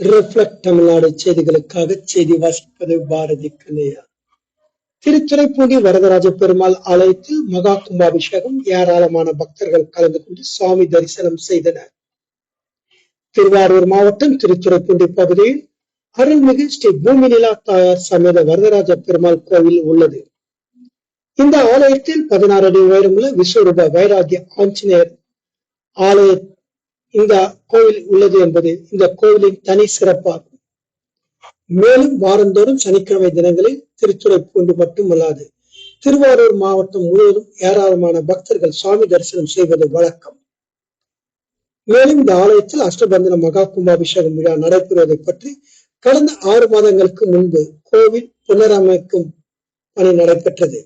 Reflect Tamil Nadu செய்திகளுக்காக செய்தி வாசிப்பது பாரதி கண்ணையா. திருத்துறைப்பூண்டி வரதராஜ பெருமாள் ஆலயத்தில் மகா கும்பாபிஷேகம் ஏராளமான பக்தர்கள் கலந்து கொண்டு சுவாமி தரிசனம் செய்தனர். திருவாரூர் மாவட்டம் திருத்துறைப்பூண்டி பகுதியில் அருள்மிகு ஸ்ரீ பூமிநிலா தாயார் சமேத வரதராஜ பெருமாள் கோவில் உள்ளது. இந்த ஆலயத்தில் பதினாறு அடி உயரமுள்ள விஸ்வரூப வைராகிய ஆஞ்சநேயர் ஆலய இந்த கோவில் உள்ளது என்பது இந்த கோவிலின் தனி சிறப்பாகும். மேலும் வாரந்தோறும் சனிக்கிழமை தினங்களில் திருத்துறை பூண்டு மட்டுமல்லாது திருவாரூர் மாவட்டம் முழுவதும் ஏராளமான பக்தர்கள் சுவாமி தரிசனம் செய்வது வழக்கம். மேலும் இந்த ஆலயத்தில் அஷ்டபந்தன மகா கும்பாபிஷேகம் விழா நடைபெறுவதை பற்றி கடந்த ஆறு மாதங்களுக்கு முன்பு கோவில் புனரமைக்கும் பணி நடைபெற்றது.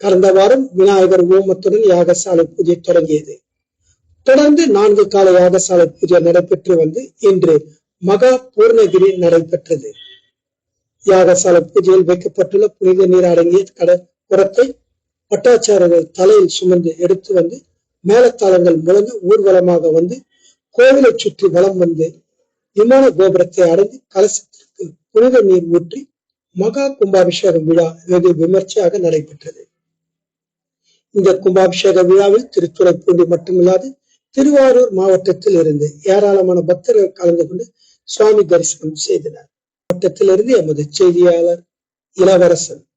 கடந்த வாரம் விநாயகர் ஓமத்துடன் யாகசாலை பூஜை தொடங்கியது. தொடர்ந்து நான்கு கால யாகசாலை பூஜை நடைபெற்று வந்து இன்று மகா பூர்ணகிரி நடைபெற்றது. யாகசாலை பூஜையில் வைக்கப்பட்டுள்ள புனித நீர் அடங்கிய கட பட்டாச்சாரர்கள் தலையில் சுமந்து எடுத்து வந்து மேலத்தாளங்கள் முழங்க ஊர்வலமாக வந்து கோவிலை சுற்றி வலம் வந்து விமான கோபுரத்தை அடைந்து கலசத்திற்கு புனித நீர் ஊற்றி மகா கும்பாபிஷேகம் விழா வெகு விமர்சையாக நடைபெற்றது. இந்த கும்பாபிஷேக விழாவில் திருத்துறைப்பூண்டி மட்டுமில்லாது திருவாரூர் மாவட்டத்தில் இருந்து ஏராளமான பக்தர்கள் கலந்து கொண்டு சுவாமி தரிசனம் செய்தனர். மாவட்டத்திலிருந்து எமது செய்தியாளர் இளவரசன்.